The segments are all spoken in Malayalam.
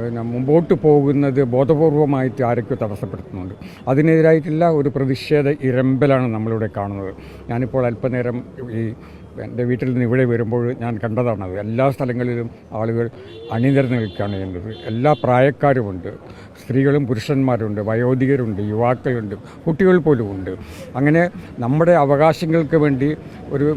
പിന്നെ മുമ്പോട്ട് പോകുന്നത് ബോധപൂർവമായിട്ട് ആരൊക്കെ തടസ്സപ്പെടുത്തുന്നുണ്ട്. അതിനെതിരായിട്ടുള്ള ഒരു പ്രതിഷേധ ഇരമ്പലാണ് നമ്മളിവിടെ കാണുന്നത്. ഞാനിപ്പോൾ അല്പനേരം ഈ എന്റെ വീട്ടിൽ നിന്ന് ഇവിടെ വരുമ്പോൾ ഞാൻ കണ്ടതാണത് എല്ലാ സ്ഥലങ്ങളിലും ആളുകൾ അണിനിരന്ന് നിൽക്കുകയാണ് ചെയ്യുന്നത്. എല്ലാ പ്രായക്കാരുമുണ്ട്. സ്ത്രീകളും പുരുഷന്മാരുണ്ട് വയോധികരുണ്ട് യുവാക്കളുണ്ട് കുട്ടികൾ പോലും ഉണ്ട് അങ്ങനെ നമ്മുടെ അവകാശങ്ങൾക്ക് വേണ്ടി ഒരു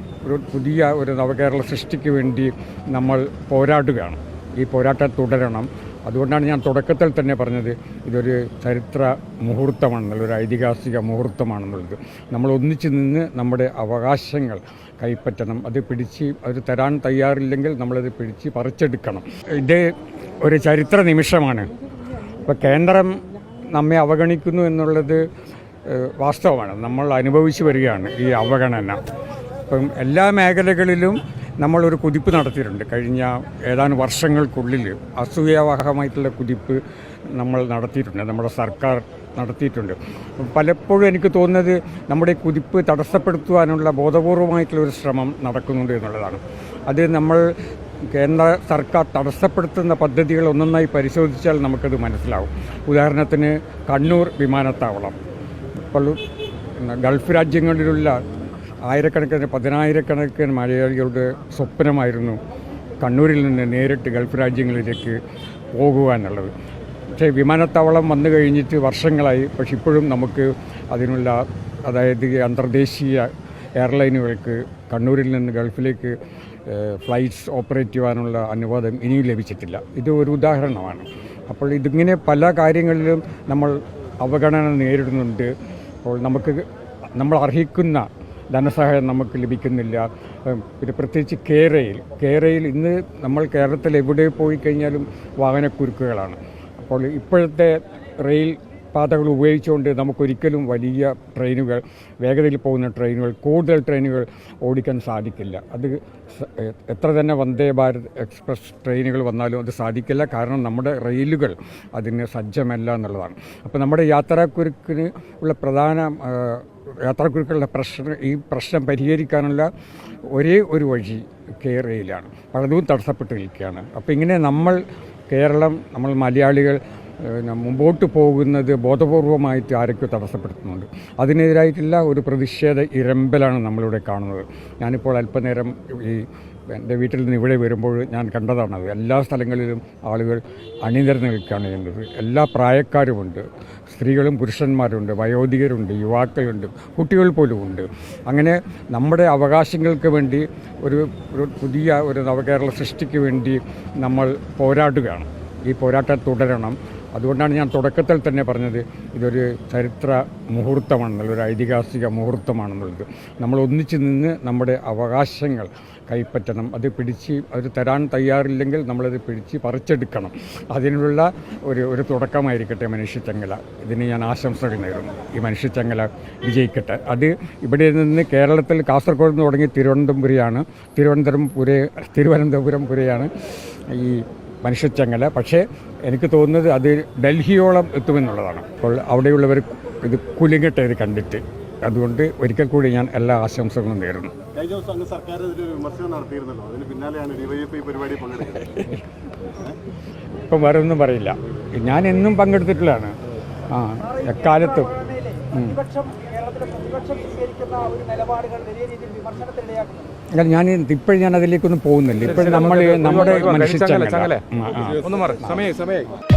പുതിയ ഒരു നവകേരള സൃഷ്ടിക്ക് വേണ്ടി നമ്മൾ പോരാടുകയാണ്. ഈ പോരാട്ടം തുടരണം. അതുകൊണ്ടാണ് ഞാൻ തുടക്കത്തിൽ തന്നെ പറഞ്ഞത് ഇതൊരു ചരിത്ര മുഹൂർത്തമാണെന്നുള്ളത് ഒരു ഐതിഹാസിക മുഹൂർത്തമാണെന്നുള്ളത്. നമ്മൾ ഒന്നിച്ച് നിന്ന് നമ്മുടെ അവകാശങ്ങൾ കൈപ്പറ്റണം. അത് പിടിച്ച് അത് തരാൻ തയ്യാറില്ലെങ്കിൽ നമ്മളത് പിടിച്ച് പറിച്ചെടുക്കണം. ഇത് ഒരു ചരിത്ര നിമിഷമാണ്. ഇപ്പോൾ കേന്ദ്രം നമ്മെ അവഗണിക്കുന്നു എന്നുള്ളത് വാസ്തവമാണ്. നമ്മൾ അനുഭവിച്ചു വരികയാണ് ഈ അവഗണന. ഇപ്പം എല്ലാ മേഖലകളിലും നമ്മളൊരു കുതിപ്പ് നടത്തിയിട്ടുണ്ട്. കഴിഞ്ഞ ഏതാനും വർഷങ്ങൾക്കുള്ളിൽ അസൂയാവാഹമായിട്ടുള്ള കുതിപ്പ് നമ്മൾ നടത്തിയിട്ടുണ്ട്. നമ്മുടെ സർക്കാർ നടത്തിയിട്ടുണ്ട്. പലപ്പോഴും എനിക്ക് തോന്നുന്നത് നമ്മുടെ കുതിപ്പ് തടസ്സപ്പെടുത്തുവാനുള്ള ബോധപൂർവമായിട്ടുള്ള ഒരു ശ്രമം നടക്കുന്നുണ്ട് എന്നുള്ളതാണ്. അത് നമ്മൾ കേന്ദ്ര സർക്കാർ തടസ്സപ്പെടുത്തുന്ന പദ്ധതികൾ ഒന്നൊന്നായി പരിശോധിച്ചാൽ നമുക്കത് മനസ്സിലാവും. ഉദാഹരണത്തിന് കണ്ണൂർ വിമാനത്താവളം. ഇപ്പോൾ ഗൾഫ് രാജ്യങ്ങളിലുള്ള ആയിരക്കണക്കിന് പതിനായിരക്കണക്കിന് മലയാളികളുടെ സ്വപ്നമായിരുന്നു കണ്ണൂരിൽ നിന്ന് നേരിട്ട് ഗൾഫ് രാജ്യങ്ങളിലേക്ക് പോകുവാനുള്ളത്. പക്ഷേ വിമാനത്താവളം വന്നു കഴിഞ്ഞിട്ട് വർഷങ്ങളായി. പക്ഷെ ഇപ്പോഴും നമുക്ക് അതിനുള്ള അതായത് അന്തർദേശീയ എയർലൈനുകൾക്ക് കണ്ണൂരിൽ നിന്ന് ഗൾഫിലേക്ക് ഫ്ലൈറ്റ്സ് ഓപ്പറേറ്റ് ചെയ്യാനുള്ള അനുവാദം ഇനിയും ലഭിച്ചിട്ടില്ല. ഇത് ഒരു ഉദാഹരണമാണ്. അപ്പോൾ ഇതിങ്ങനെ പല കാര്യങ്ങളിലും നമ്മൾ അവഗണന നേരിടുന്നുണ്ട്. അപ്പോൾ നമുക്ക് നമ്മൾ അർഹിക്കുന്ന ധനസഹായം നമുക്ക് ലഭിക്കുന്നില്ല. പിന്നെ പ്രത്യേകിച്ച് കേരയിൽ. കേരയിൽ ഇന്ന് നമ്മൾ കേരളത്തിൽ എവിടെ പോയി കഴിഞ്ഞാലും വാഹനക്കുരുക്കുകളാണ്. അപ്പോൾ ഇപ്പോഴത്തെ റെയിൽ പാതകൾ ഉപയോഗിച്ചുകൊണ്ട് നമുക്കൊരിക്കലും വലിയ ട്രെയിനുകൾ വേഗതയിൽ പോകുന്ന ട്രെയിനുകൾ കൂടുതൽ ട്രെയിനുകൾ ഓടിക്കാൻ സാധിക്കില്ല. അത് എത്ര തന്നെ വന്ദേ ഭാരത് എക്സ്പ്രസ് ട്രെയിനുകൾ വന്നാലും അത് സാധിക്കില്ല. കാരണം നമ്മുടെ റെയിലുകൾ അതിന് സജ്ജമല്ല എന്നുള്ളതാണ്. അപ്പോൾ നമ്മുടെ യാത്രാക്കുരുക്കിന് ഉള്ള പ്രധാന യാത്രാക്കുരുക്കളുടെ പ്രശ്നം ഈ പ്രശ്നം പരിഹരിക്കാനുള്ള ഒരേ ഒരു വഴി കേരളയിലാണ്. പലതും തടസ്സപ്പെട്ട് നിൽക്കുകയാണ് അപ്പോൾ ഇങ്ങനെ നമ്മൾ കേരളം നമ്മൾ മലയാളികൾ മുമ്പോട്ട് പോകുന്നത് ബോധപൂർവമായിട്ട് ആരൊക്കെ തടസ്സപ്പെടുത്തുന്നുണ്ട്. അതിനെതിരായിട്ടുള്ള ഒരു പ്രതിഷേധ ഇരമ്പലാണ് നമ്മളിവിടെ കാണുന്നത്. ഞാനിപ്പോൾ അല്പനേരം ഈ എന്റെ വീട്ടിൽ നിന്ന് ഇവിടെ വരുമ്പോൾ ഞാൻ കണ്ടതാണത് എല്ലാ സ്ഥലങ്ങളിലും ആളുകൾ അണിനിരന്ന് നിൽക്കുകയാണ് ചെയ്യുന്നത്. എല്ലാ പ്രായക്കാരുമുണ്ട്. സ്ത്രീകളും പുരുഷന്മാരുണ്ട് വയോധികരുണ്ട് യുവാക്കളുണ്ട് കുട്ടികൾ പോലും ഉണ്ട്. അങ്ങനെ നമ്മുടെ അവകാശങ്ങൾക്ക് വേണ്ടി ഒരു പുതിയ ഒരു നവകേരള സൃഷ്ടിക്ക് വേണ്ടി നമ്മൾ പോരാടുകയാണ്. ഈ പോരാട്ടം തുടരണം. അതുകൊണ്ടാണ് ഞാൻ തുടക്കത്തിൽ തന്നെ പറഞ്ഞത് ഇതൊരു ചരിത്ര മുഹൂർത്തമാണെന്നുള്ളത് ഒരു ഐതിഹാസിക മുഹൂർത്തമാണെന്നുള്ളത്. നമ്മൾ ഒന്നിച്ച് നിന്ന് നമ്മുടെ അവകാശങ്ങൾ കൈപ്പറ്റണം. അത് പിടിച്ച് അത് തരാൻ തയ്യാറില്ലെങ്കിൽ നമ്മളത് പിടിച്ച് പറിച്ചെടുക്കണം. അതിനുള്ള ഒരു ഒരു തുടക്കമായിരിക്കട്ടെ മനുഷ്യച്ചങ്ങല ഇതിന് ഞാൻ ആശംസകൾ നേരുന്നു. ഈ മനുഷ്യച്ചങ്ങല വിജയിക്കട്ടെ. അത് ഇവിടെ നിന്ന് കേരളത്തിൽ കാസർഗോഡ് നിന്ന് തുടങ്ങി തിരുവനന്തപുരയാണ് തിരുവനന്തപുരം പുര തിരുവനന്തപുരം പുരയാണ് ഈ മനുഷ്യച്ചങ്ങല. പക്ഷേ എനിക്ക് തോന്നുന്നത് അത് ഡൽഹിയോളം എത്തുമെന്നുള്ളതാണ്. അപ്പോൾ അവിടെയുള്ളവർ ഇത് കുലുങ്ങട്ടെ ഇത് കണ്ടിട്ട്. അതുകൊണ്ട് ഒരിക്കൽ കൂടി ഞാൻ എല്ലാ ആശംസകളും നേരുന്നു. സർക്കാർ വിമർശനം നടത്തിയിരുന്നല്ലോ. അതിന് പിന്നാലെയാണ് ഡിവൈഎഫ്ഐ പരിപാടി ഇപ്പം വേറെ ഒന്നും പറയില്ല. ഞാൻ എന്നും പങ്കെടുത്തിട്ടുള്ളതാണ്. ആ എക്കാലത്തും. പ്രതിപക്ഷം കേരളത്തിലെ പ്രതിപക്ഷം സ്വീകരിക്കുന്ന ഒരു നിലപാടുകൾ വലിയ രീതിയിൽ വിമർശനത്തിനിടയാക്കുന്നുണ്ട്. അല്ല ഞാൻ ഇപ്പോഴും ഞാൻ അതിലേക്കൊന്നും പോകുന്നില്ല. ഇപ്പോഴും നമ്മൾ നമ്മുടെ മനുഷ്യ ഒന്ന് മാറി സമയം ആ,